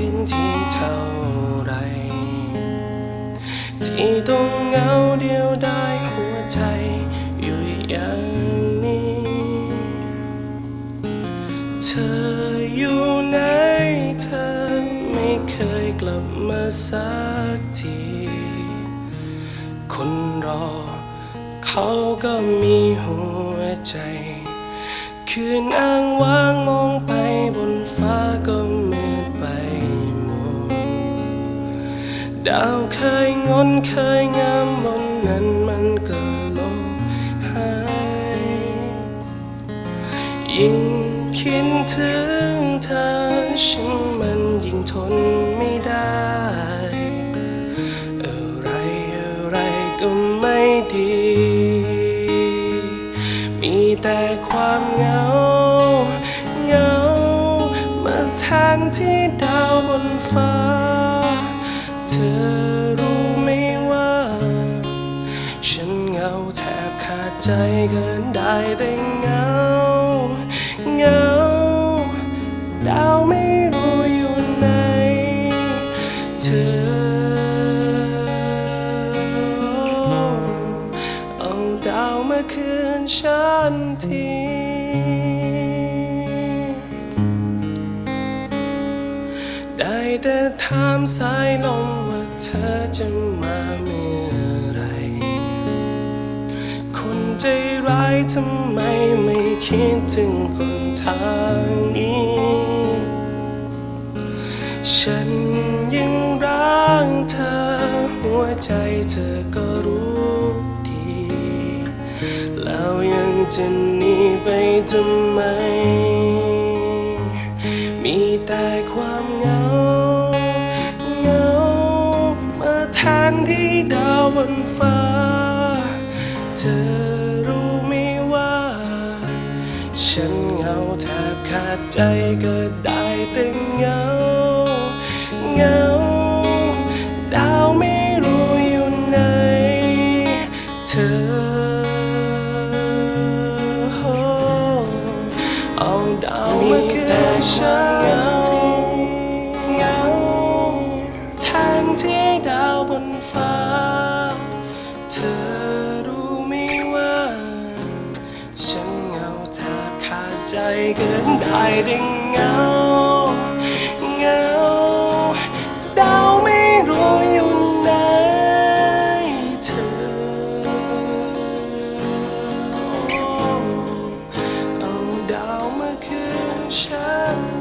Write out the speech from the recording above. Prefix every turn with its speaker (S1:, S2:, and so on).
S1: เป็นที่เท่าไร ที่ต้องเหงาเดียวได้หัวใจอยู่อย่างนี้ เธออยู่ไหนเธอไม่เคยกลับมาสักที คนรอ เขาก็มีหัวใจ คืนอ้างว้า ดาวเคยงอนเคยงามบนนั้นมันก็ลงหายยิ่งคิดถึงเธอฉันมันยิ่งทนไม่ได้ อะไรอะไรก็ไม่ดี มีแต่ความเหงาเหงามาแทนที่ดาวบนฟ้า เธอรู้ไหมว่า ฉันเหงาแทบขาดใจเกินได้แต่เหงาเหงาดาวไม่รู้อยู่ไหนเธอเอาดาวมาคืนฉันที แต่ถามสายลมว่าเธอจะมาเมื่อไร คนใจร้ายทำไมไม่คิดถึงคนทางนี้ ฉันยังรักเธอ หัวใจเธอก็รู้ดี แล้วยังจะหนีไปทำไม มีแต่ความเหงา ที่ดาวบนฟ้า เธอรู้ไหมว่า ฉันเหงาแทบขาดใจก็ได้แต่เหงาเหงา ดาวไม่รู้อยู่ไหนเธอ เอาดาวมาคืนฉัน บนฟ้า เธอรู้ไหมว่า ฉันเหงาแทบขาดใจเกินได้ได้เหงาเหงาดาวไม่รู้ยู่ไหนเธอ เอาดาวมาคืนฉัน